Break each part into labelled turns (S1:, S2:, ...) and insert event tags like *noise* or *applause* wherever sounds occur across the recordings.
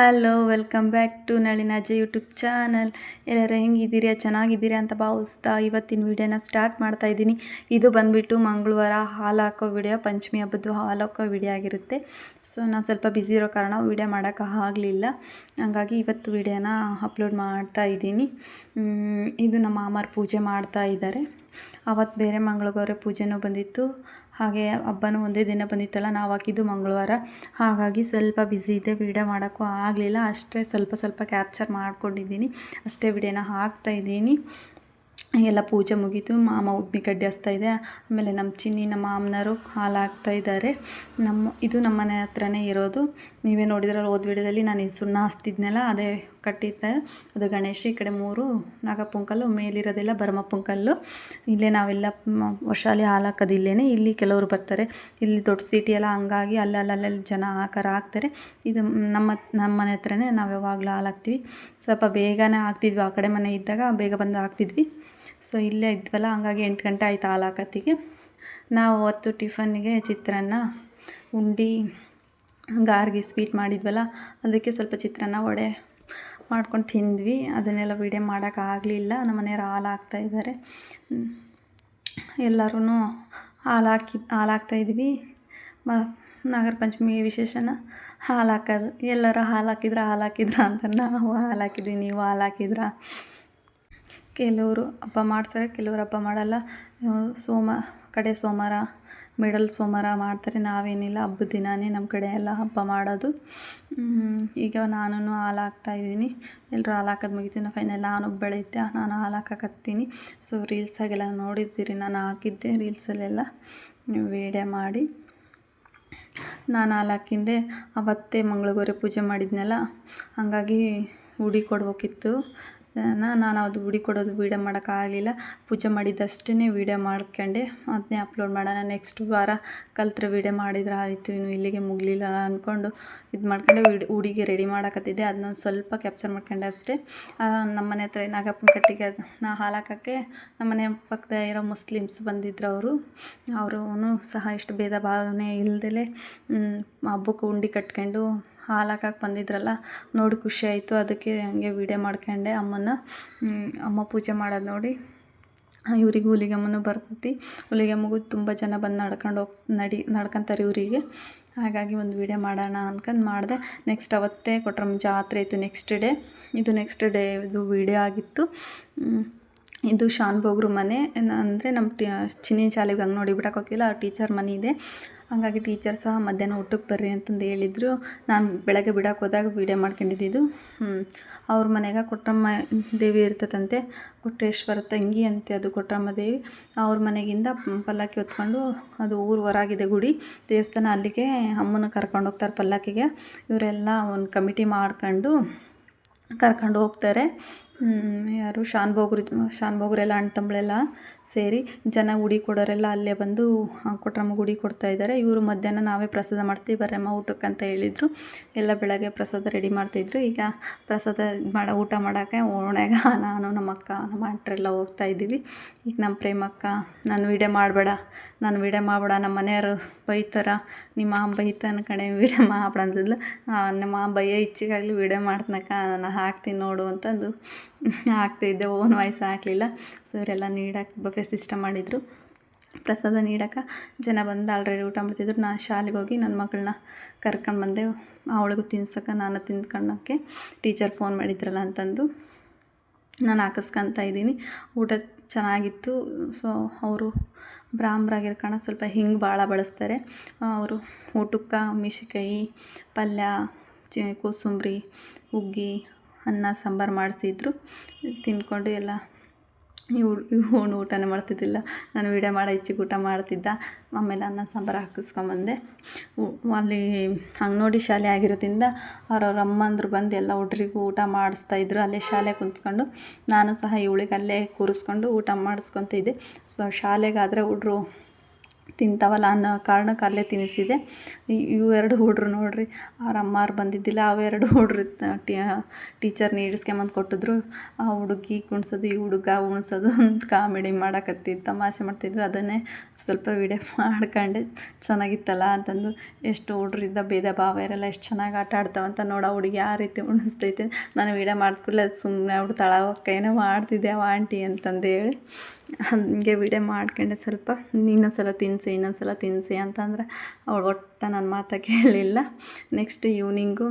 S1: Hello welcome back to Nalina Ajay YouTube channel ಎಲ್ಲರೂ ಹೆಂಗಿದ್ದೀರಾ? ಚೆನ್ನಾಗಿದ್ದೀರಾ ಅಂತ ಭಾವಿಸ್ತಾ ಇವತ್ತಿನ ವೀಡಿಯೋನ ಸ್ಟಾರ್ಟ್ ಮಾಡ್ತಾ ಇದ್ದೀನಿ. ಇದು ಬಂದುಬಿಟ್ಟು ಮಂಗಳವಾರ ಹಾಲು ಹಾಕೋ ವಿಡಿಯೋ, ಪಂಚಮಿ ಹಬ್ಬದ್ದು ಹಾಲು ಹಾಕೋ ವಿಡಿಯೋ ಆಗಿರುತ್ತೆ. ಸೊ ನಾನು ಸ್ವಲ್ಪ ಬ್ಯುಸಿ ಇರೋ ಕಾರಣ ವೀಡಿಯೋ ಮಾಡೋಕ್ಕೆ ಆಗಲಿಲ್ಲ. ಹಾಗಾಗಿ ಇವತ್ತು ವಿಡಿಯೋನ ಅಪ್ಲೋಡ್ ಮಾಡ್ತಾ ಇದ್ದೀನಿ. ಇದು ನಮ್ಮ ಮಾಮಾರ ಪೂಜೆ ಮಾಡ್ತಾ ಇದ್ದಾರೆ. ಅವತ್ತು ಬೇರೆ ಮಂಗಳಗೌರ ಪೂಜೆನೂ ಬಂದಿತ್ತು. ಹಾಗೆ ಹಬ್ಬನೂ ಒಂದೇ ದಿನ ಬಂದಿತ್ತಲ್ಲ, ನಾವು ಹಾಕಿದ್ದು ಮಂಗಳವಾರ. ಹಾಗಾಗಿ ಸ್ವಲ್ಪ ಬ್ಯುಸಿ ಇದ್ದೆ ವೀಡಿಯೋ ಮಾಡೋಕ್ಕೂ ಆಗಲಿಲ್ಲ. ಅಷ್ಟೇ ಸ್ವಲ್ಪ ಸ್ವಲ್ಪ ಕ್ಯಾಪ್ಚರ್ ಮಾಡ್ಕೊಂಡಿದ್ದೀನಿ. ಅಷ್ಟೇ ವಿಡಿಯೋನ ಹಾಕ್ತಾ ಇದ್ದೀನಿ. ಎಲ್ಲ ಪೂಜೆ ಮುಗೀತು. ಮಾಮ ಉದ್ನಿ ಕಡ್ಡಿ ಹಚ್ತಾ ಇದೆ. ಆಮೇಲೆ ನಮ್ಮ ಚಿನ್ನಿ, ನಮ್ಮ ಮಾಮನವರು ಹಾಲು ಹಾಕ್ತಾ ಇದ್ದಾರೆ. ನಮ್ಮ, ಇದು ನಮ್ಮ ಮನೆ ಹತ್ರನೇ ಇರೋದು. ನೀವೇ ನೋಡಿದ್ರಲ್ಲ ಓದ್ ವಿಡಿಯೋದಲ್ಲಿ ನಾನು ಇದು ಸುಣ್ಣ ಹಚ್ತಿದ್ನಲ್ಲ, ಅದೇ ಕಟ್ಟಿದ್ದೆ. ಅದು ಗಣೇಶ, ಈ ಕಡೆ ಮೂರು ನಾಗಪ್ಪಂಕಲ್ಲು ಮೇಲಿರೋದೆಲ್ಲ ಭರಮಪ್ಪಂಕಲ್ಲು ಇಲ್ಲೇ ನಾವೆಲ್ಲ ವರ್ಷಾಲಿ ಹಾಲು ಇಲ್ಲೇ ಇಲ್ಲಿ ಕೆಲವರು ಬರ್ತಾರೆ. ಇಲ್ಲಿ ದೊಡ್ಡ ಸಿಟಿ ಎಲ್ಲ ಹಂಗಾಗಿ ಅಲ್ಲಲ್ಲಲ್ಲಿ ಜನ ಹಾಕಾರ ಹಾಕ್ತಾರೆ. ಇದು ನಮ್ಮ ನಮ್ಮ ಮನೆ ಹತ್ರನೇ ನಾವು ಯಾವಾಗಲೂ ಹಾಲು ಸ್ವಲ್ಪ ಬೇಗನೆ ಹಾಕ್ತಿದ್ವಿ. ಆ ಕಡೆ ಮನೆ ಇದ್ದಾಗ ಬೇಗ ಬಂದು ಹಾಕ್ತಿದ್ವಿ. ಸೊ ಇಲ್ಲೇ ಇದ್ವಲ್ಲ, ಹಂಗಾಗಿ ಎಂಟು ಗಂಟೆ ಆಯ್ತು ಹಾಲು ಹಾಕತ್ತಿಗೆ. ನಾವು ಅವತ್ತು ಟಿಫನ್ನಿಗೆ ಚಿತ್ರಾನ್ನ ಉಂಡಿ ಗಾರ್ಗಿ ಸ್ವೀಟ್ ಮಾಡಿದ್ವಲ್ಲ, ಅದಕ್ಕೆ ಸ್ವಲ್ಪ ಚಿತ್ರಾನ್ನ ವಡೆ ಮಾಡ್ಕೊಂಡು ತಿಂದ್ವಿ. ಅದನ್ನೆಲ್ಲ ವೀಡಿಯೋ ಮಾಡೋಕ್ಕಾಗಲಿಲ್ಲ ನಮ್ಮ ಮನೆಯವ್ರು ಹಾಲು ಹಾಕ್ತಾ ಇದ್ದಾರೆ. ಎಲ್ಲರೂ ಹಾಲು ಹಾಕಿ ಹಾಕ್ತಾಯಿದ್ವಿ ಮ ನಾಗರ ಪಂಚಮಿ ವಿಶೇಷನ, ಹಾಲು ಹಾಕೋದು, ಎಲ್ಲರೂ ಹಾಲು ಹಾಕಿದ್ರ, ಹಾಲು ಅಂತ ನಾವು ಹಾಲು ನೀವು ಹಾಲು ಹಾಕಿದ್ರಾ. ಕೆಲವರು ಹಬ್ಬ ಮಾಡ್ತಾರೆ, ಕೆಲವರು ಹಬ್ಬ ಮಾಡಲ್ಲ. ಸೋಮ, ಕಡೆ ಸೋಮವಾರ ಮಿಡಲ್ ಸೋಮವಾರ ಮಾಡ್ತಾರೆ. ನಾವೇನಿಲ್ಲ, ಹಬ್ಬದ ದಿನವೇ ನಮ್ಮ ಕಡೆ ಎಲ್ಲ ಹಬ್ಬ ಮಾಡೋದು. ಈಗ ನಾನು ಹಾಲು ಹಾಕ್ತಾಯಿದ್ದೀನಿ ಎಲ್ಲರೂ ಹಾಲು ಹಾಕೋದು ಮುಗಿತೀನಿ. ಫೈನಲ್ ನಾನು ಬೆಳೀತೆ, ನಾನು ಹಾಲು ಸೊ ರೀಲ್ಸಾಗೆಲ್ಲ ನೋಡಿದ್ದೀರಿ, ನಾನು ಹಾಕಿದ್ದೆ ರೀಲ್ಸಲ್ಲೆಲ್ಲ ವೀಡಿಯೋ ಮಾಡಿ. ನಾನು ಹಾಲು ಹಾಕಿಂದೆ ಅವತ್ತೇ ಮಂಗಳಗೌರಿ ಪೂಜೆ ಮಾಡಿದ್ನಲ್ಲ, ಹಾಗಾಗಿ ಉಡಿ ಕೊಡ್ಬೇಕಿತ್ತು. ನಾ- ನಾನು ಅದು ಉಡಿ ಕೊಡೋದು ವೀಡಿಯೋ ಮಾಡೋಕ್ಕಾಗಲಿಲ್ಲ. ಪೂಜೆ ಮಾಡಿದ್ದಷ್ಟೇ ವೀಡಿಯೋ ಮಾಡ್ಕೊಂಡೆ. ಅದನ್ನೇ ಅಪ್ಲೋಡ್ ಮಾಡೋಣ. ನೆಕ್ಸ್ಟ್ ವಾರ ಕಲ್ತ್ರೆ ವೀಡಿಯೋ ಮಾಡಿದ್ರೆ ಆಯಿತು. ಇನ್ನು ಇಲ್ಲಿಗೆ ಮುಗಲಿಲ್ಲ ಅಂದ್ಕೊಂಡು ಇದು ಮಾಡ್ಕೊಂಡೆ. ಹುಡುಗಿ ಉಡಿಗೆ ರೆಡಿ ಮಾಡಕತ್ತಿದ್ದೆ. ಅದನ್ನ ಸ್ವಲ್ಪ ಕ್ಯಾಪ್ಚರ್ ಮಾಡ್ಕೊಂಡೆ ಅಷ್ಟೇ. ನಮ್ಮ ಮನೆ ಹತ್ರ ನಾಗಪ್ಪನ ಕಟ್ಟಿಗೆ ಅದು, ನಾ ನಮ್ಮನೆ ನಮ್ಮ ಮನೆ ಪಕ್ಕದ ಇರೋ ಮುಸ್ಲಿಮ್ಸ್ ಬಂದಿದ್ರು ಅವರು. ಅವರು ಸಹ ಇಷ್ಟು ಭೇದ ಭಾವನೆ ಇಲ್ಲದೇ ಹಬ್ಬಕ್ಕೆ ಉಂಡಿ ಕಟ್ಕೊಂಡು ಹಾಲು ಹಾಕಕ್ಕೆ ಬಂದಿದ್ರಲ್ಲ, ನೋಡಿ ಖುಷಿ ಆಯಿತು. ಅದಕ್ಕೆ ಹಂಗೆ ವೀಡಿಯೋ ಮಾಡ್ಕೊಂಡೆ ಅಮ್ಮನ ಅಮ್ಮ ಪೂಜೆ ಮಾಡೋದು ನೋಡಿ. ಇವ್ರಿಗೆ ಹುಲಿಗೆಮ್ಮನೂ ಬರ್ತೈತಿ. ಹುಲಿಗೆಮ್ಮಗೂ ತುಂಬ ಜನ ಬಂದು ನಡ್ಕೊಂಡು ಹೋಗಿ, ನಡಿ, ನಡ್ಕೊತಾರೆ ಇವರಿಗೆ. ಹಾಗಾಗಿ ಒಂದು ವೀಡಿಯೋ ಮಾಡೋಣ ಅನ್ಕೊಂಡು ಮಾಡಿದೆ. ನೆಕ್ಸ್ಟ್ ಅವತ್ತೇ ಕೊಟ್ರಮ್ಮ ಜಾತ್ರೆ ಇತ್ತು ನೆಕ್ಸ್ಟ್ ಡೇ ಇದು ನೆಕ್ಸ್ಟ್ ಡೇ ಇದು ವೀಡಿಯೋ ಆಗಿತ್ತು. ಇದು ಶಾನ್ ಬೋಗ್ರು ಮನೆ ಅಂದರೆ ನಮ್ಮ ಟಿ ಚಿನ್ನಿ ಶಾಲೆಗೆ ಹಂಗೆ ನೋಡಿ ಬಿಡಕ್ಕೆ ಹೋಗಿಲ್ಲ. ಟೀಚರ್ ಮನೆ ಇದೆ. ಹಾಗಾಗಿ ಟೀಚರ್ ಸಹ ಮಧ್ಯಾಹ್ನ ಊಟಕ್ಕೆ ಬರ್ರಿ ಅಂತಂದು ಹೇಳಿದರು. ನಾನು ಬೆಳಗ್ಗೆ ಬಿಡಕ್ಕೆ ಹೋದಾಗ ವೀಡಿಯೋ ಮಾಡ್ಕೊಂಡಿದ್ದು ಅವ್ರ ಮನೆಗೆ ಕೊಟ್ರಮ್ಮ ದೇವಿ ಇರ್ತದಂತೆ. ಕೊಟ್ರೇಶ್ವರ ತಂಗಿ ಅಂತೆ ಅದು ಕೊಟ್ರಮ್ಮ ದೇವಿ. ಅವ್ರ ಮನೆಗಿಂದ ಪಲ್ಲಕ್ಕಿ ಹೊತ್ಕೊಂಡು ಅದು ಊರು ಹೊರಗಿದೆ ಗುಡಿ. ದೇವಸ್ಥಾನ ಅಲ್ಲಿಗೆ ಅಮ್ಮನ ಕರ್ಕೊಂಡು ಹೋಗ್ತಾರೆ ಪಲ್ಲಕ್ಕಿಗೆ. ಇವರೆಲ್ಲ ಒಂದು ಕಮಿಟಿ ಮಾಡ್ಕೊಂಡು ಕರ್ಕೊಂಡು ಹೋಗ್ತಾರೆ. ಯಾರು? ಶಾನ್ ಶಾನ್ಭೋಗ್ರೆಲ್ಲ ಶಾನ್ ಅಣ್ಣ ತಮ್ಮಳೆಲ್ಲ ಸೇರಿ ಜನ ಉಡಿ ಕೊಡೋರೆಲ್ಲ ಅಲ್ಲೇ ಬಂದು ಕೊಟ್ರಮ್ಮಗೆ ಕೊಟ್ರಮ್ಮ ಉಡಿ ಕೊಡ್ತಾ ಇದ್ದಾರೆ ಇವರು ಮಧ್ಯಾಹ್ನ ನಾವೇ ಪ್ರಸಾದ ಮಾಡ್ತೀವಿ, ಬರ್ರಮ್ಮ ಊಟಕ್ಕೆ ಅಂತ ಹೇಳಿದರು. ಎಲ್ಲ ಬೆಳಗ್ಗೆ ಪ್ರಸಾದ ರೆಡಿ ಮಾಡ್ತಿದ್ರು ಈಗ ಪ್ರಸಾದ ಮಾಡೋ, ಊಟ ಮಾಡೋಕ್ಕೆ ಓಣ್ಯಾಗ ನಾನು ನಮ್ಮ ಅಕ್ಕ ನಮ್ಮ ಅಂಟ್ರೆಲ್ಲ ಹೋಗ್ತಾ ಇದ್ದೀವಿ. ಈಗ ನಮ್ಮ ಪ್ರೇಮಕ್ಕ, ನಾನು ವೀಡಿಯೋ ಮಾಡಬೇಡ. ನಾನು ವೀಡಿಯೋ ಮಾಡಬೇಡ ನಮ್ಮ ಮನೆಯವರು ಬೈತಾರ ನಿಮ್ಮ ಅಮ್ಮ ಬೈತಾನ ಕಣೆ ವೀಡಿಯೋ ಮಾಡ್ಬೇಡ ಅಂತಿದ್ಲು ಆ, ನಮ್ಮ ಮಾಮ ಬೈಯೋ ಇಚ್ಛೆಗಾಗಲಿ ವೀಡಿಯೋ ಮಾಡ್ತನಕ ನಾನು ಹಾಕ್ತೀನಿ ನೋಡು ಅಂತಂದು ಹಾಕ್ತಿದ್ದೆ ಓನ್ ವಾಯ್ಸ್ ಹಾಕಲಿಲ್ಲ. ಸೊ ಇವರೆಲ್ಲ ನೀಡಕ್ಕೆ ಬಫೆ ಸಿಸ್ಟಮ್ ಮಾಡಿದರು. ಪ್ರಸಾದ ನೀಡಕ್ಕೆ ಜನ ಬಂದು ಆಲ್ರೆಡಿ ಊಟ ಮಾಡ್ತಿದ್ರು. ನಾನು ಶಾಲೆಗೆ ಹೋಗಿ ನನ್ನ ಮಗಳನ್ನ ಕರ್ಕೊಂಡು ಬಂದೆ. ಅವಳಿಗೂ ತಿನ್ಸಕ್ಕೆ ನಾನು ತಿಂದ್ಕೊಳ್ಳೋಕ್ಕೆ ಟೀಚರ್ ಫೋನ್ ಮಾಡಿದ್ರಲ್ಲ ಅಂತಂದು. ನಾನು ಹಾಕಿಸ್ಕೊತ ಇದ್ದೀನಿ. ಊಟ ಚೆನ್ನಾಗಿತ್ತು. ಸೊ ಅವರು ಬ್ರಾಹ್ಮರಾಗಿರೋ ಕಾರಣ ಸ್ವಲ್ಪ ಹಿಂಗೆ ಭಾಳ ಬಳಸ್ತಾರೆ. ಅವರು ಊಟಕ್ಕೆ ಮಿಶಿಕಾಯಿ ಪಲ್ಯ, ಚಿ, ಕೋಸಂಬರಿ ಹುಗ್ಗಿ ಅನ್ನ, ಸಾಂಬಾರು ಮಾಡಿಸಿದ್ರು. ತಿಂದ್ಕೊಂಡು ಎಲ್ಲ ಇವ್ ಇವನು ಊಟನೇ ಮಾಡ್ತಿದ್ದಿಲ್ಲ. ನಾನು ವೀಡಿಯೋ ಮಾಡೋ ಹೆಚ್ಚಿಗೆ ಊಟ ಮಾಡ್ತಿದ್ದ. ಆಮೇಲೆ ಅನ್ನ, ಸಾಂಬಾರು ಹಾಕಿಸ್ಕೊಂಬಂದೆ. ಅಲ್ಲಿ ಅಂಗನೋಡಿ ಶಾಲೆ ಆಗಿರೋದ್ರಿಂದ ಅವ್ರವ್ರ ಅಮ್ಮಂದ್ರು ಬಂದು ಎಲ್ಲ ಹುಡ್ರಿಗೂ ಊಟ ಮಾಡಿಸ್ತಾಯಿದ್ರು ಅಲ್ಲೇ ಶಾಲೆ ಕುಂತ್ಕೊಂಡು ನಾನು ಸಹ ಇವಳಿಗೆ ಅಲ್ಲೇ ಕೂರಿಸ್ಕೊಂಡು ಊಟ ಮಾಡಿಸ್ಕೊತಿದ್ದೆ ಸೊ ಶಾಲೆಗಾದರೆ ಹುಡ್ರು ತಿಂತಾವಲ್ಲ ಅನ್ನೋ ಕಾರಣಕ್ಕೆ ಅಲ್ಲೇ ತಿನ್ನಿಸಿದೆ. ಇವು ಎರಡು ಹುಡ್ರು ನೋಡ್ರಿ, ಅವ್ರ ಅಮ್ಮಾರು ಬಂದಿದ್ದಿಲ್ಲ ಅವೆರಡು ಹುಡ್ರು ಟೀಚರ್ ನೀಡಿಸ್ಕೊಂಬಂದು ಕೊಟ್ಟಿದ್ರು. ಆ ಹುಡುಗಿ ಕುಣ್ಸೋದು, ಈ ಹುಡುಗ ಉಣ್ಸೋದು ಅಂತ ಕಾಮಿಡಿ ಮಾಡಕತ್ತಿದ್ದು ತಮಾಷೆ ಮಾಡ್ತಿದ್ವಿ. ಅದನ್ನೇ ಸ್ವಲ್ಪ ವಿಡಿಯೋ ಮಾಡ್ಕೊಂಡೆ, ಚೆನ್ನಾಗಿತ್ತಲ್ಲ ಅಂತಂದು. ಎಷ್ಟು ಹುಡ್ರಿದ್ದ ಭೇದ ಭಾವ ಇರಲ್ಲ, ಎಷ್ಟು ಚೆನ್ನಾಗಿ ಆಟ ಆಡ್ತಾವಂತ ನೋಡ ಹುಡುಗಿ ಆ ರೀತಿ ಉಣಿಸ್ತೈತೆ. ನಾನು ವಿಡಿಯೋ ಮಾಡಿದ್ಕೂಡಲೇ ಸುಮ್ಮನೆ ಅವ್ರು ತಳ ಏನೋ ಮಾಡ್ತಿದ್ದೆ ಆಂಟಿ ಅಂತಂದು ಹೇಳಿ ಹಾಗೆ ವಿಡಿಯೋ ಮಾಡ್ಕೊಂಡೆ ಸ್ವಲ್ಪ ಇನ್ನೊಂದು ಸಲ ತಿನ್ನಿಸಿ ಇನ್ನೊಂದು ಸಲ ತಿನ್ನಿಸಿ ಅಂತಂದ್ರೆ ಅವಳು ಒಟ್ಟು ನನ್ನ ಮಾತ ಕೇಳಲಿಲ್ಲ ನೆಕ್ಸ್ಟ್ ಈವ್ನಿಂಗು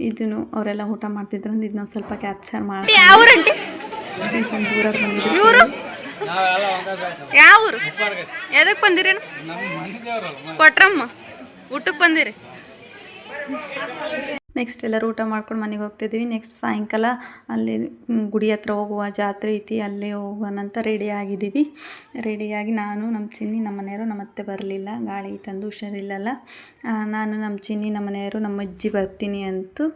S1: ಇದನ್ನು ಅವರೆಲ್ಲ ಊಟ ಮಾಡ್ತಿದ್ರು ಅಂದ್ರೆ ಇದನ್ನೊಂದು ಸ್ವಲ್ಪ ಕ್ಯಾಪ್ಚರ್ ಮಾಡಿ ದೂರ ಬಂದಿದ್ರು
S2: ಇವರು? ಯಾವ ಊರು? ಎದಕ್ಕೆ ಬಂದಿರೇನು ಕೊಟ್ರಮ್ಮ ಊಟಕ್ಕೆ ಬಂದಿರಿ.
S1: ನೆಕ್ಸ್ಟ್ ಎಲ್ಲರೂ ಊಟ ಮಾಡ್ಕೊಂಡು ಮನೆಗೆ ಹೋಗ್ತಿದ್ದೀವಿ. ನೆಕ್ಸ್ಟ್ ಸಾಯಂಕಾಲ ಅಲ್ಲಿ ಗುಡಿ ಹತ್ರ ಹೋಗುವ ಜಾತ್ರೆ ಐತಿ. ಅಲ್ಲಿ ಹೋಗೋಣ ಅಂತ ರೆಡಿ ಆಗಿದ್ದೀವಿ. ರೆಡಿಯಾಗಿ ನಾನು ನಮ್ಮ ಚಿನ್ನಿ ನಮ್ಮ ಮನೆಯವರು ನಮ್ಮ ಅತ್ತೆ ಬರಲಿಲ್ಲ. ಗಾಳಿ ತಂದು ಹುಷಾರಿಲ್ಲಲ್ಲ. ನಾನು ನಮ್ಮ ಚಿನ್ನಿ ನಮ್ಮ ಮನೆಯವರು ನಮ್ಮ ಅಜ್ಜಿ ಬರ್ತೀನಿ ಅಂತೂ.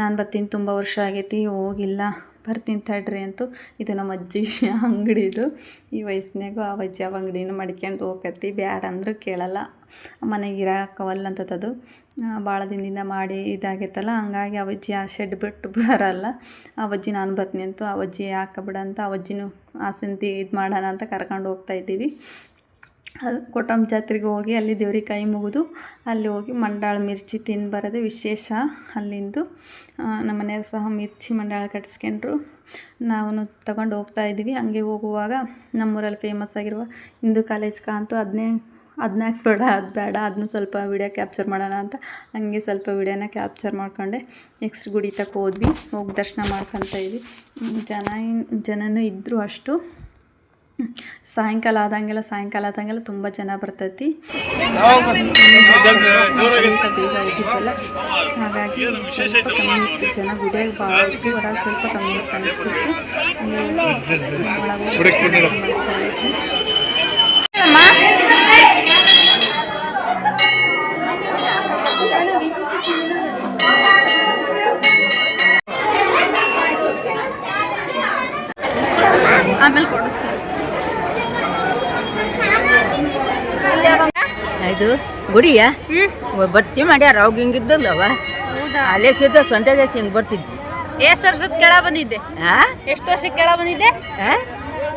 S1: ನಾನು ಬರ್ತೀನಿ, ತುಂಬ ವರ್ಷ ಆಗೈತಿ, ಹೋಗಿಲ್ಲ. ಬರ್ತೀನಿ ತಡ್ರಿ ಅಂತೂ ಇದು ನಮ್ಮ ಅಜ್ಜಿ *laughs* ಅಂಗಡಿದು ಈ ವಯಸ್ಸಿನಾಗೂ ಆ ಅಜ್ಜಿ ಯಾವ ಅಂಗಡಿನ ಮಡ್ಕೊಂಡು ಹೋಗತ್ತಿ ಬ್ಯಾಡ ಅಂದರೂ ಕೇಳಲ್ಲ. ಮನೆಗೆ ಇರಾಕವಲ್ಲ ಅಂತದದು. ಭಾಳ ದಿನದಿಂದ ಮಾಡಿ ಇದಾಗೈತಲ್ಲ, ಹಂಗಾಗಿ ಅವಜ್ಜಿ ಆ ಶೆಡ್ ಬಿಟ್ಟು ಬರಲ್ಲ. ಅವಜ್ಜಿ ನಾನು ಬರ್ತೀನಿ ಅಂತ ಅವಜ್ಜಿ ಯಾಕೆ ಬಿಡ ಅಂತ ಅವಜ್ಜಿನೂ ಆಸಂತಿ ಇದು ಮಾಡೋಣ ಅಂತ ಕರ್ಕೊಂಡು ಹೋಗ್ತಾ ಇದ್ದೀವಿ. ಕೊಟ್ಟಮ್ಮ ಜಾತ್ರೆಗೆ ಹೋಗಿ ಅಲ್ಲಿ ದೇವ್ರಿಗೆ ಕೈ ಮುಗಿದು ಅಲ್ಲಿ ಹೋಗಿ ಮಂಡಾಳ ಮಿರ್ಚಿ ತಿಂದು ಬರೋದು ವಿಶೇಷ ಅಲ್ಲಿಂದು. ನಮ್ಮ ಮನೆಯವ್ರು ಸಹ ಮಿರ್ಚಿ ಮಂಡಾಳ ಕಟ್ಸ್ಕೊಂಡ್ರು. ನಾವು ತಗೊಂಡು ಹೋಗ್ತಾ ಇದ್ದೀವಿ. ಹಂಗೆ ಹೋಗುವಾಗ ನಮ್ಮೂರಲ್ಲಿ ಫೇಮಸ್ ಆಗಿರುವ ಹಿಂದೂ ಕಾಲೇಜ್ ಅಂತೂ ಅದನ್ನೇ ಹದಿನಾಲ್ಕು ಬೇಡ, ಅದು ಬೇಡ ಅದನ್ನ ಸ್ವಲ್ಪ ವಿಡಿಯೋ ಕ್ಯಾಪ್ಚರ್ ಮಾಡೋಣ ಅಂತ ಹಂಗೆ ಸ್ವಲ್ಪ ವಿಡಿಯೋನ ಕ್ಯಾಪ್ಚರ್ ಮಾಡ್ಕೊಂಡೆ. ನೆಕ್ಸ್ಟ್ ಗುಡಿ ತಕ್ಕ ಹೋದ್ವಿ. ಹೋಗಿ ದರ್ಶನ ಮಾಡ್ಕೊತ ಇದ್ವಿ. ಜನ ಜನನೂ ಇದ್ದರು ಅಷ್ಟು. ಸಾಯಂಕಾಲ ಆದಂಗೆಲ್ಲ ಸಾಯಂಕಾಲ ಆದಂಗೆಲ್ಲ ತುಂಬ ಜನ ಬರ್ತೈತಿ. ಬೇಗ ಹಾಗಾಗಿ ಸ್ವಲ್ಪ ಕಮ್ಮಿ ಇತ್ತು ಜನ ಗುಡಿಯಾಗ ಭಾಳ ಇತ್ತು ಹೊರಗೆ ಸ್ವಲ್ಪ ಕಮ್ಮಿ ಇತ್ತು ಅನಿಸ್ತಿತ್ತು ಒಳಗೆ
S3: ಇದು? ಗುಡಿಯ? ಬರ್ತಿ ಮಾಡ್ಯಾರ ಅವಾಗ ಹಿಂಗಿದ್ದಲ್ಲವ ಅಲ್ಲೇ ಸಿದ್ದ ಸ್ವಂತದ ಹಿಂಗೆ ಬರ್ತಿದ್ವಿ.
S2: ಎಷ್ಟು ವರ್ಷದ ಕೆಳ ಬಂದಿದ್ದೆ. ಎಷ್ಟು ವರ್ಷ ಕೆಳ ಬಂದಿದ್ದೆ?
S3: ಹಾಂ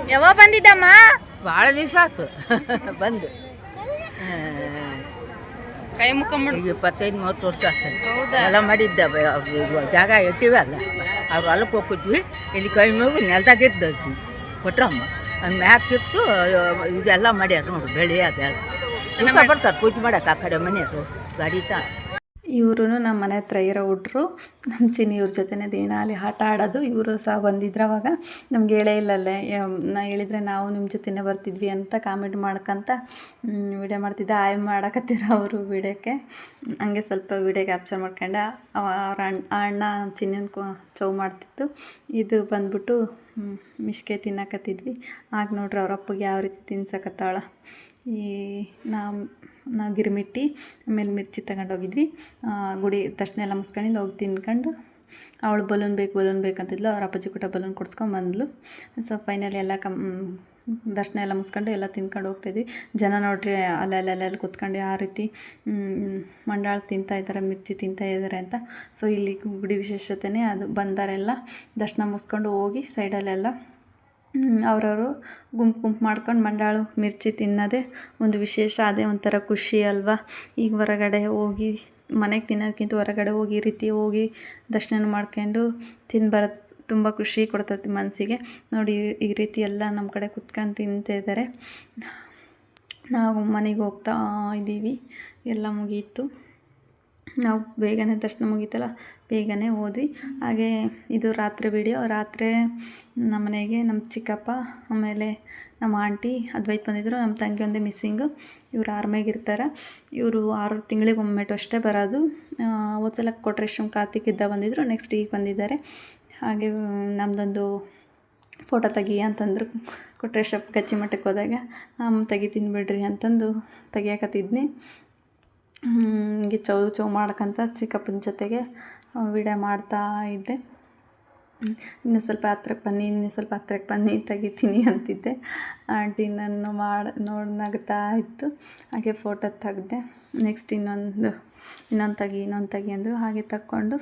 S2: ಯಾವಾಗ ಬಂದಿದ್ದಮ್ಮ?
S3: ಭಾಳ ದಿವಸ ಆಯ್ತು *laughs* ಬಂದು.
S2: ಕೈ ಮುಖ
S3: ಮಾಡಿ ಇಪ್ಪತ್ತೈದು ಮೂವತ್ತು ವರ್ಷ ಆಗ್ತದೆ? ಎಲ್ಲ ಮಾಡಿದ್ದೆ ಜಾಗ ಇಟ್ಟಿವೆ ಅಲ್ಲ. ಅವ್ರು ಹೊಲಕ್ಕೆ ಹೋಗಿದ್ವಿ ಇಲ್ಲಿ ಕೈ ಮುಗಿ ನೆಲದಾಗ ಇದ್ದದ್ವಿ ಕೊಟ್ರಮ್ಮ. ಮ್ಯಾಕ್ ಇಟ್ಟು ಇದೆಲ್ಲ ಮಾಡ್ಯಾರ ನೋಡು ಬೆಳೆ ಅದೆಲ್ಲ. ದಿವಸ ಬರ್ತಾರೆ ಪೂಜೆ ಮಾಡಕ್ಕೆ ಆ ಕಡೆ ಮನೆಯವರು ಗಾಡಿ ತಾ.
S1: ಇವರು ನಮ್ಮ ಮನೆ ಹತ್ರ ಇರೋ ಹುಡ್ರು ನಮ್ಮ ಚಿನ್ನಿ ಇವ್ರ ಜೊತೆನೇ ದಿನಾಲಿ ಆಟ ಆಡೋದು ಇವರು ಸಹ ಬಂದಿದ್ರು ಅವಾಗ. ನಮ್ಗೆ ಹೇಳೇ ಇಲ್ಲಲ್ಲೇ ನಾ ಹೇಳಿದರೆ ನಾವು ನಿಮ್ಮ ಜೊತೆನೇ ಬರ್ತಿದ್ವಿ ಅಂತ ಕಾಮೆಂಟ್ ಮಾಡ್ಕೊಂತ ವಿಡಿಯೋ ಮಾಡ್ತಿದ್ದೆ. ಆಯ್ ಮಾಡಕತ್ತಿರ ಅವರು ವಿಡಿಯೋಕ್ಕೆ? ಹಂಗೆ ಸ್ವಲ್ಪ ವಿಡಿಯೋ ಕ್ಯಾಪ್ಚರ್ ಮಾಡ್ಕೊಂಡೆ ಅವ ಅವ್ರ ಅಣ್ಣ ಆ ಅಣ್ಣ ಚಿನ್ನಿನ ಕೊ ಚೌ ಮಾಡ್ತಿತ್ತು. ಇದು ಬಂದ್ಬಿಟ್ಟು ಮಿಷ್ಕೆ ತಿನ್ನಕತ್ತಿದ್ವಿ. ಆಗ ನೋಡ್ರಿ ಅವ್ರ ಅಪ್ಪಗೆ ಯಾವ ರೀತಿ ತಿನ್ಸಕತ್ತಾಳ. ಈ ನಾ ನಾವು ಗಿರ್ಮಿಟ್ಟಿ, ಆಮೇಲೆ ಮಿರ್ಚಿ ತಗೊಂಡು ಹೋಗಿದ್ವಿ ಗುಡಿ ದರ್ಶನ ಎಲ್ಲ ಮುಸ್ಕೊಂಡು ಹೋಗಿ ತಿನ್ಕೊಂಡು, ಅವಳು ಬಲೂನ್ ಬೇಕು, ಬಲೂನ್ ಬೇಕಂತಿದ್ಲು, ಅವ್ರ ಅಪ್ಪಾಜಿ ಕೂಟ ಬಲೂನ್ ಕೊಡ್ಸ್ಕೊಂಬಂದ್ಲು ಸೊ ಫೈನಲಿ ಎಲ್ಲ ಕಮ್ ದರ್ಶನ ಎಲ್ಲ ಮುಸ್ಕೊಂಡು ಎಲ್ಲ ತಿನ್ಕೊಂಡು ಹೋಗ್ತಾಯಿದ್ವಿ ಜನ ನೋಡ್ರಿ ಅಲ್ಲೆಲ್ಲ ಕೂತ್ಕೊಂಡು ಆ ರೀತಿ ಮಂಡಾಳು ಮಂಡಾಳ ತಿಂತಾ ಇದ್ದಾರೆ ಮಿರ್ಚಿ ತಿಂತಾ ಇದ್ದಾರೆ ಅಂತ. ಸೊ ಇಲ್ಲಿ ಗುಡಿ ವಿಶೇಷತೆನೇ ಅದು ಬಂದಾರೆಲ್ಲ. ದರ್ಶನ ಮುಸ್ಕೊಂಡು ಹೋಗಿ ಸೈಡಲ್ಲೆಲ್ಲ ಅವರವರು ಗುಂಪು ಗುಂಪು ಮಾಡ್ಕೊಂಡು ಮಂಡಾಳು ಮಿರ್ಚಿ ತಿನ್ನೋದೇ ಒಂದು ವಿಶೇಷ ಅದೇ ಒಂಥರ ಖುಷಿ ಅಲ್ವಾ? ಈಗ ಹೊರಗಡೆ ಹೋಗಿ, ಮನೆಗೆ ತಿನ್ನೋದಕ್ಕಿಂತ ಹೊರಗಡೆ ಹೋಗಿ ಈ ರೀತಿ ಹೋಗಿ ದರ್ಶನ ಮಾಡ್ಕೊಂಡು ತಿಂದು ತುಂಬ ಖುಷಿ ಕೊಡ್ತೈತಿ ಮನಸ್ಸಿಗೆ ನೋಡಿ, ಈ ರೀತಿ ಎಲ್ಲ ನಮ್ಮ ಕಡೆ ಕುತ್ಕೊಂಡು ತಿಂತಿದ್ದಾರೆ ನಾವು ಮನೆಗೆ ಹೋಗ್ತಾ ಇದ್ದೀವಿ ಎಲ್ಲ ಮುಗೀತು. ನಾವು ಬೇಗನೆ ದರ್ಶನ ಮುಗೀತಲ್ಲ, ಬೇಗನೆ ಹೋದ್ವಿ. ಹಾಗೆ ಇದು ರಾತ್ರಿ ವಿಡಿಯೋ ರಾತ್ರಿ ನಮ್ಮ ಮನೆಗೆ ನಮ್ಮ ಚಿಕ್ಕಪ್ಪ, ಆಮೇಲೆ ನಮ್ಮ ಆಂಟಿ, ಅದ್ವೈತ್ ಬಂದಿದ್ದರು ನಮ್ಮ ತಂಗಿ ಒಂದೇ ಮಿಸ್ಸಿಂಗು ಇವ್ರು ಆರ್ಮಿಗೆ ಇರ್ತಾರೆ. ಇವರು ಆರು ತಿಂಗಳಿಗೆ ಒಮ್ಮೆಟು ಅಷ್ಟೇ ಬರೋದು. ಹೋದ್ಸಲ ಕೊಟ್ರೇಶಮ್ ಕಾರ್ತಿಕ್ ಇದ್ದ ಬಂದಿದ್ದರು ನೆಕ್ಸ್ಟ್ ಈಗ ಬಂದಿದ್ದಾರೆ. ಹಾಗೆ ನಮ್ಮದೊಂದು ಫೋಟೋ ತೆಗಿ ಅಂತಂದರು ಕೊಟ್ರೇಶಪ್ ಕಚ್ಚಿ ಮಠಕ್ಕೆ ಹೋದಾಗ ತೆಗಿತೀನಿ ಬಿಡ್ರಿ ಅಂತಂದು ತೆಗಿಯಕತ್ತಿದ್ನಿ. ಹಿಂಗೆ ಚೌ ಚೌ ಮಾಡ್ಕೊಂತ ಚಿಕ್ಕಪ್ಪನ ಜೊತೆಗೆ ವಿಡಿಯೋ ಮಾಡ್ತಾ ಇದ್ದೆ. ಇನ್ನೂ ಸ್ವಲ್ಪ ಹತ್ರಕ್ಕೆ ಬನ್ನಿ, ಇನ್ನೂ ಸ್ವಲ್ಪ ಹತ್ರಕ್ಕೆ ಬನ್ನಿ, ತೆಗಿತೀನಿ ಅಂತಿದ್ದೆ. ಆಂಟಿ ನನ್ನ ಮಾಡಿ, ನೋಡಿ, ನಗ್ತಾ ಇತ್ತು. ಹಾಗೆ ಫೋಟೋ ತೆಗ್ದೆ. ನೆಕ್ಸ್ಟ್ ಇನ್ನೊಂದು ಇನ್ನೊಂದು ತೆಗಿ ಇನ್ನೊಂದು ತೆಗಿ ಅಂದರು ಹಾಗೆ ತಕ್ಕೊಂಡು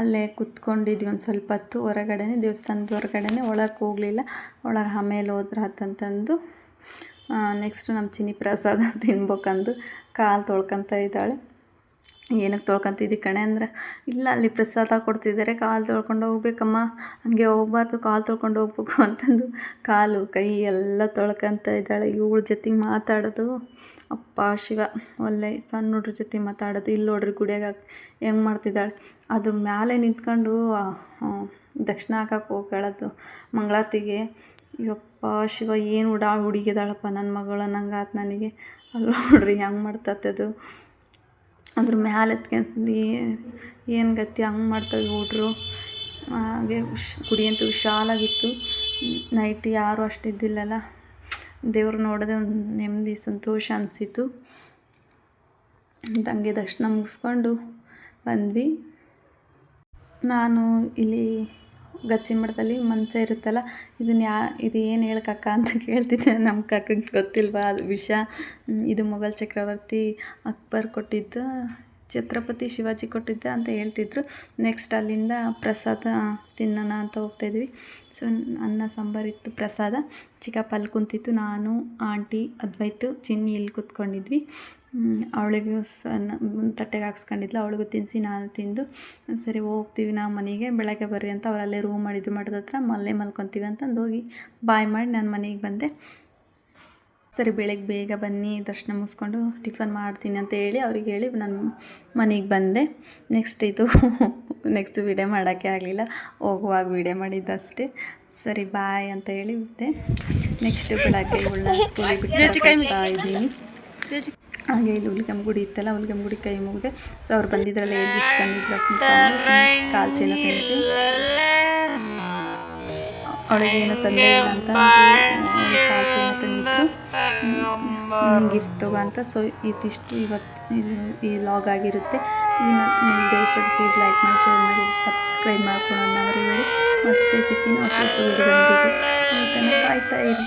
S1: ಅಲ್ಲೇ ಕುತ್ಕೊಂಡಿದ್ವಿ ಒಂದು ಸ್ವಲ್ಪ ಹೊತ್ತು. ಹೊರಗಡೆನೆ, ದೇವಸ್ಥಾನದ ಹೊರಗಡೆನೆ, ಒಳಗೆ ಹೋಗಲಿಲ್ಲ. ಒಳಗೆ ಆಮೇಲೆ ಹೋದ್ರೆ ಆತಂತಂದು ನೆಕ್ಸ್ಟು ನಮ್ಮ ಚಿನ್ನಿ ಪ್ರಸಾದ *laughs* ತಿನ್ಬೇಕಂದು ಕಾಲು ತೊಳ್ಕೊತ ಇದ್ದಾಳೆ. ಏನಕ್ಕೆ ತೊಳ್ಕೊಂತಿದ್ದಿ ಕಣೆ ಅಂದ್ರೆ, ಇಲ್ಲ ಅಲ್ಲಿ ಪ್ರಸಾದ ಕೊಡ್ತಿದ್ದಾರೆ ಕಾಲು ತೊಳ್ಕೊಂಡು ಹೋಗ್ಬೇಕಮ್ಮ. ಹಂಗೆ ಹೋಗ್ಬಾರ್ದು, ಕಾಲು ತೊಳ್ಕೊಂಡು ಹೋಗ್ಬೇಕು *laughs* ಅಂತಂದು ಕಾಲು, ಕೈ ಎಲ್ಲ ತೊಳ್ಕೊತ ಇದ್ದಾಳೆ. ಇವಳ ಜೊತೆಗೆ ಮಾತಾಡೋದು, ಅಪ್ಪ ಶಿವ, ಒಳ್ಳೆ ಸಣ್ಣ ಹುಡ್ರ ಜೊತೆ ಮಾತಾಡೋದು. ಇಲ್ಲಿ ನೋಡ್ರಿ ಗುಡಿಯಾಗ ಹೆಂಗೆ ಮಾಡ್ತಿದ್ದಾಳೆ. ಅದ್ರ ಮೇಲೆ ನಿಂತ್ಕೊಂಡು ದಕ್ಷಿಣ ಹಾಕಕ್ಕೆ ಹೋಗ್ಕೊಳ್ಳೋದು ಮಂಗಳಾರತಿಗೆ ಯಪ್ಪ, ಶಿವ, ಏನು ಉಡಾ ಹುಡುಗಿದಾಳಪ್ಪ ನನ್ನ ಮಗಳು ನಂಗೆ ಆತು ನನಗೆ. ಅಲ್ಲಿ ನೋಡ್ರಿ, ಹೆಂಗೆ ಮಾಡ್ತತ್ತದು ಅದ್ರ ಮ್ಯಾಲೆ ಎತ್ಕೊಂಡು ಏನು ಗತಿ, ಹಂಗೆ ಮಾಡ್ತಾವೆ ಹುಡ್ರು. ಹಾಗೆ ಉಶ್ ಗುಡಿ ವಿಶಾಲಾಗಿತ್ತು. ನೈಟ್ ಯಾರು ಅಷ್ಟಿದ್ದಿಲ್ಲಲ್ಲ ದೇವ್ರು ನೋಡೋದೇ ಒಂದು ನೆಮ್ಮದಿ, ಸಂತೋಷ ಅನಿಸಿತು ತಂಗೆ ದರ್ಶನ ಮುಗಿಸ್ಕೊಂಡು ಬಂದ್ವಿ. ನಾನು ಇಲ್ಲಿ ಗಚ್ಚಿಮಠದಲ್ಲಿ ಮಂಚ ಇರುತ್ತಲ್ಲ ಇದನ್ನ ಯಾ, ಇದು ಏನು ಹೇಳಕ್ಕಕ್ಕ ಅಂತ ಕೇಳ್ತಿದ್ದೆ. ನಮ್ಮ ಕಾಕಂಗೆ ಗೊತ್ತಿಲ್ವಾ ಅದು ವಿಷ. ಇದು ಮೊಘಲ್ ಚಕ್ರವರ್ತಿ ಅಕ್ಬರ್ ಕೊಟ್ಟಿದ್ದು, ಛತ್ರಪತಿ ಶಿವಾಜಿ ಕೊಟ್ಟಿದ್ದ ಅಂತ ಹೇಳ್ತಿದ್ರು. ನೆಕ್ಸ್ಟ್ ಅಲ್ಲಿಂದ ಪ್ರಸಾದ ತಿನ್ನೋಣ ಅಂತ ಹೋಗ್ತಾಯಿದ್ವಿ ಸೊ ಅನ್ನ ಸಾಂಬಾರಿತ್ತು ಪ್ರಸಾದ. ಚಿಕ್ಕಪ್ಪ ಅಲ್ಲಿ ಕುಂತಿತ್ತು, ನಾನು, ಆಂಟಿ, ಅದ್ವೈತು, ಚಿನ್ನಿ ಇಲ್ಲಿ ಕೂತ್ಕೊಂಡಿದ್ವಿ. ಅವಳಿಗೂ ಸಣ್ಣ ತಟ್ಟೆಗೆ ಹಾಕ್ಸ್ಕೊಂಡಿದ್ಲು. ಅವಳಿಗೂ ತಿನ್ನಿಸಿ ನಾನು ತಿಂದು ಸರಿ ಹೋಗ್ತೀವಿ ನಾವು ಮನೆಗೆ, ಬೆಳಗ್ಗೆ ಬರ್ರಿ ಅಂತ ಅವರಲ್ಲೇ ರೂಮ್ ಮಾಡಿದ್ದು ಮಠದ ಹತ್ರ ಮಲ್ಲೇ ಮಲ್ಕೊತೀವಿ ಅಂತಂದು ಹೋಗಿ ಬಾಯ್ ಮಾಡಿ ನಾನು ಮನೆಗೆ ಬಂದೆ. ಸರಿ ಬೆಳಗ್ಗೆ ಬೇಗ ಬನ್ನಿ, ದರ್ಶನ ಮುಗಿಸ್ಕೊಂಡು ಟಿಫನ್ ಮಾಡ್ತೀನಿ ಅಂತ ಹೇಳಿ ಅವ್ರಿಗೆ ಹೇಳಿ ನಾನು ಮನೆಗೆ ಬಂದೆ. ನೆಕ್ಸ್ಟ್ ಇದು *laughs* ನೆಕ್ಸ್ಟ್ ವೀಡಿಯೋ ಮಾಡೋಕ್ಕೆ ಆಗಲಿಲ್ಲ. ಹೋಗುವಾಗ ವೀಡಿಯೋ ಮಾಡಿದ್ದಷ್ಟೇ ಸರಿ ಬಾಯ್ ಅಂತ ಹೇಳಿ ಬಿಟ್ಟೆ ನೆಕ್ಸ್ಟ್ ಬೆಳಗ್ಗೆ ಸ್ಕೂಲಿಗೆ ಬಿಟ್ಟು ಇದ್ದೀನಿ. ಹಾಗೆ ಇಲ್ಲಿ ಹುಲ್ಗಮ್ಮ ಗುಡಿ ಇತ್ತಲ್ಲ ಹುಲ್ಗಮ್ಮ ಗುಡಿ ಕೈ ಮುಗಿದೆ. ಸೊ ಅವ್ರು ಬಂದಿದ್ರಲ್ಲ ತಂದಿದ್ರಪ್ಪ ಅಂತಂದ್ರೆ ಕಾಲು ಅವಳಿಗೆ ಏನು ತಂದೆ ಅಂತ ತಂದಿದ್ರು. ಗಿಫ್ಟ್ ತಗೋ ಅಂತ. ಸೊ ಇದಿಷ್ಟು ಇವತ್ತು ಈ ಲಾಗ್ ಆಗಿರುತ್ತೆ. ನಿಮಗೆ ಇಷ್ಟ ಪ್ಲೀಸ್ ಲೈಕ್ ಮಾಡಿ ಶೇರ್ ಮಾಡಿ ಸಬ್ಸ್ಕ್ರೈಬ್ ಮಾಡ್ಕೊಳ್ಳೋಣ ಮತ್ತೆ ಸಿಕ್ಕಿನ ಹೊಸ ಹೊಸ ಕಾಯ್ತಾ ಇರಿ